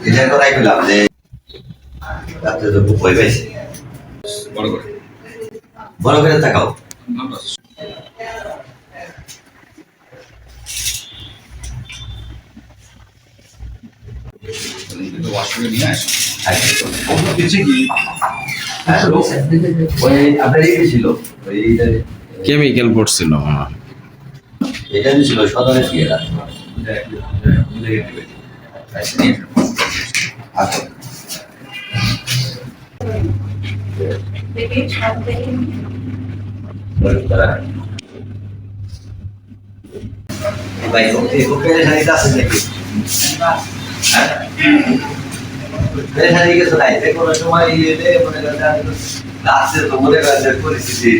এটা করাই পেলাম যে রাত্রে তো খুব ভয় পাইছে বড় করে বড় করে তাকাও আচ্ছা। হ্যাঁ, কেমিক্যাল পড়ছিল এটা ছিল সদরের আচ্ছা। ভাই ওকে ওকে শাড়িটা আছে নাকি? হ্যাঁ? যে কোনো সময় এলে মনে করেন আমি তো রাত্রে তো মনে করেন পরিস্থিতি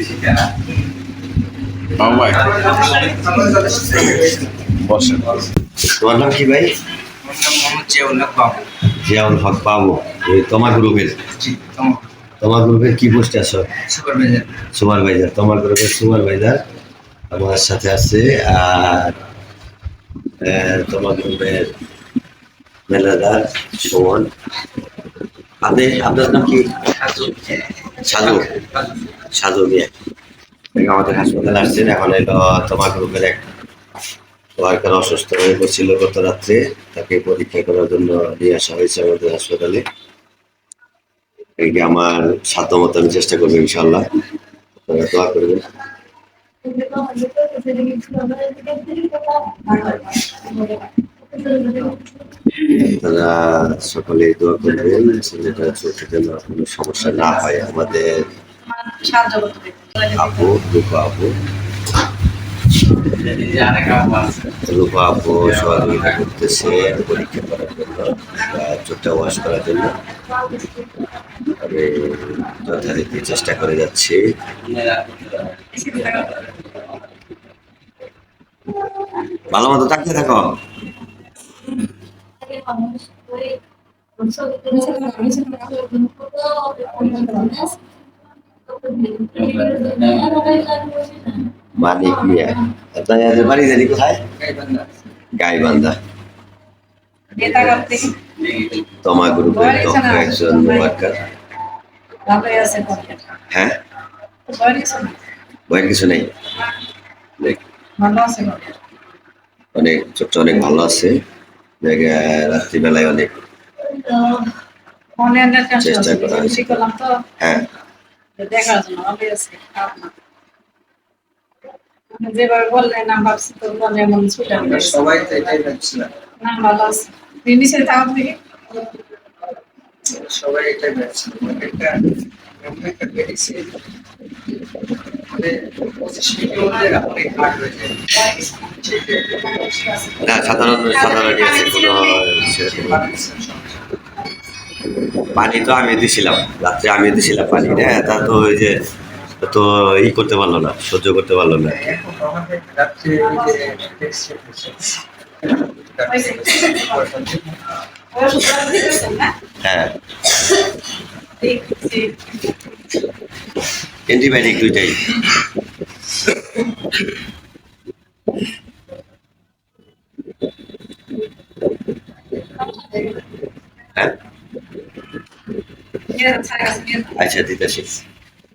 বসে তোমার নাম কি ভাই? জিয়াউল হক বাবু এই তোমার গ্রুপের? তোমার গ্রুপের কি পোস্টে আছো? সুপারভাইজার। তোমার গ্রুপের সুপারভাইজার আমার সাথে আছে আর তোমার গ্রুপের মেলাদার সুমন। আপনি আপনার নাম কি? সাধু সাধু মিয়া। আমাদের হাসপাতালে আসছেন এখন এলো তোমার গ্রুপের এক ওয়ার্কার অসুস্থ হয়ে পড়ছিল গত রাত্রে তাকে পরীক্ষা করার জন্য নিয়ে আসা হয়েছে আমাদের হাসপাতালে। আমার সাধ্য মতো আমি চেষ্টা করব ইনশাল্লাহ আপনারা দোয়া করবেন। তারা সকলে দোয়া করবেন যেটা চোখে যেন কোনো সমস্যা না হয় আমাদের। আপু দুঃখ আপু। রূপা আপু সহযোগিতা করতেছে, পরীক্ষা করার জন্য চোখটা ওয়াশ করার জন্য। যথারীতি চেষ্টা করে যাচ্ছি। ভালো মতো থাকতে থাকো। মানিক মিয়া আপনার বাড়ি জানি কোথায়? গাইবান্ধা। তোমা গ্রুপের দক্ষ একজন ওয়ার্কার হ্যাঁ? ভয়ের কিছু নেই। অনেক চোখটা অনেক ভালো আছে। রাত্রিবেলায় অনেক চেষ্টা করা হয়েছে। হ্যাঁ দেখার জন্য ভালোই আছে খারাপ না। আপনি যেভাবে বললেন না ভাবছি তো মনে এমন ছুটে আমরা সবাই তো এটাই ভাবছিলাম। না ভালো আছে। নিচে তাও থেকে সবাই এটাই ভাবছিলাম। একটা এমন একটা মেডিসিন মানে পঁচিশ মিনিটের মধ্যে অনেক হার্ড যায়। না সাধারণ সাধারণই আছে কোনো সেরকম পানি তো আমি দিছিলাম। রাত্রে আমি দিছিলাম পানি। হ্যাঁ তা তো ওই যে তো ই করতে পারল না সহ্য করতে পারল না। হ্যাঁ। অ্যান্টিবায়োটিক দুইটাই। হ্যাঁ। আচ্ছা দিতেছি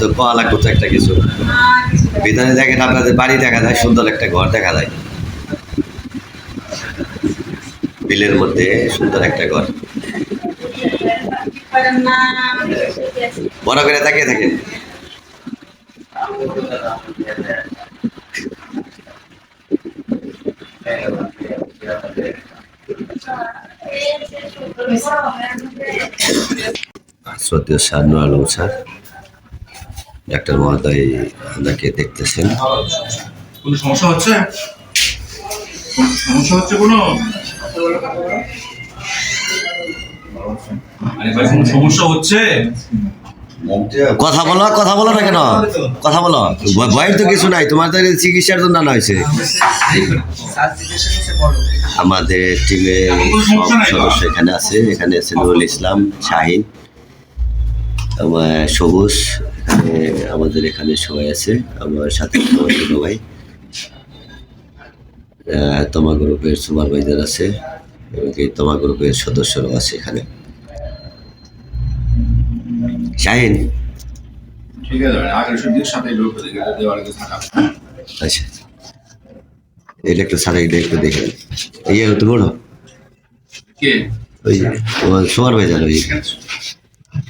তো পাওয়া লাগতো একটা কিছু? ভিতরে দেখেন আপনাদের বাড়ি দেখা যায়, সুন্দর একটা ঘর দেখা যায়। বিলের মধ্যে সুন্দর একটা ঘর। বড় করে তাকিয়ে থাকেন। শ্রদ্ধেয় sir Nur Alam sir doctor মহোদয় ওনাকে দেখতেছেন। কোনো সমস্যা হচ্ছে? সমস্যা হচ্ছে কোনো? সমস্যা হচ্ছে? কথা বলো কথা বলো না কেন? কথা বলো। ভয়ের তো কিছু নাই তোমার তো চিকিৎসার জন্য আনা হয়েছে। আমাদের টিমের সব সদস্য এখানে আছে এখানে আছে নুরুল ইসলাম শাহিন। আমার সবুজ এখানে আমাদের এখানে সবাই আছে আমার সাথে আমার ছোট ভাই। আহ, তোমা গ্রুপের সুপারভাইজার আছে এবং এই তোমা গ্রুপের সদস্যরাও আছে এখানে। শাহিন। আচ্ছা। এটা একটু সারা এটা একটু দেখে নেন। এই যে তুমি বলো। ওই সুপারভাইজার ওই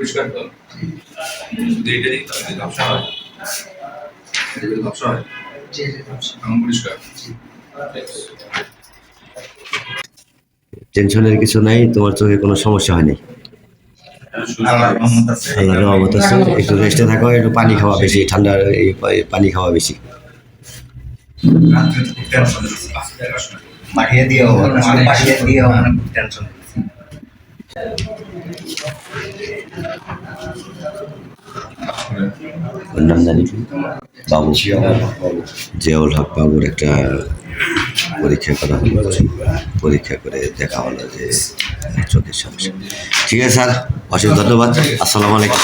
পরিষ্কার কর। যদি এটা দিই তাহলে ঝাপসা হয় ঝাপসা হয় পরিষ্কার। টেনশনের কিছু নাই তোমার চোখে কোনো সমস্যা হয়নি? আল্লাহর রহমত আছে। আল্লাহর রহমত আছে। একটু রেস্টে থাকো একটু পানি খাওয়া বেশি ঠান্ডা এই পানি খাওয়া বেশি। টেনশন ওর নাম? বাবু। জিয়াউল হক বাবুর একটা পরীক্ষা করা হলো পরীক্ষা করে দেখা হলো যে চোখের সমস্যা ঠিক আছে স্যার, অসংখ্য ধন্যবাদ। আসসালামু আলাইকুম।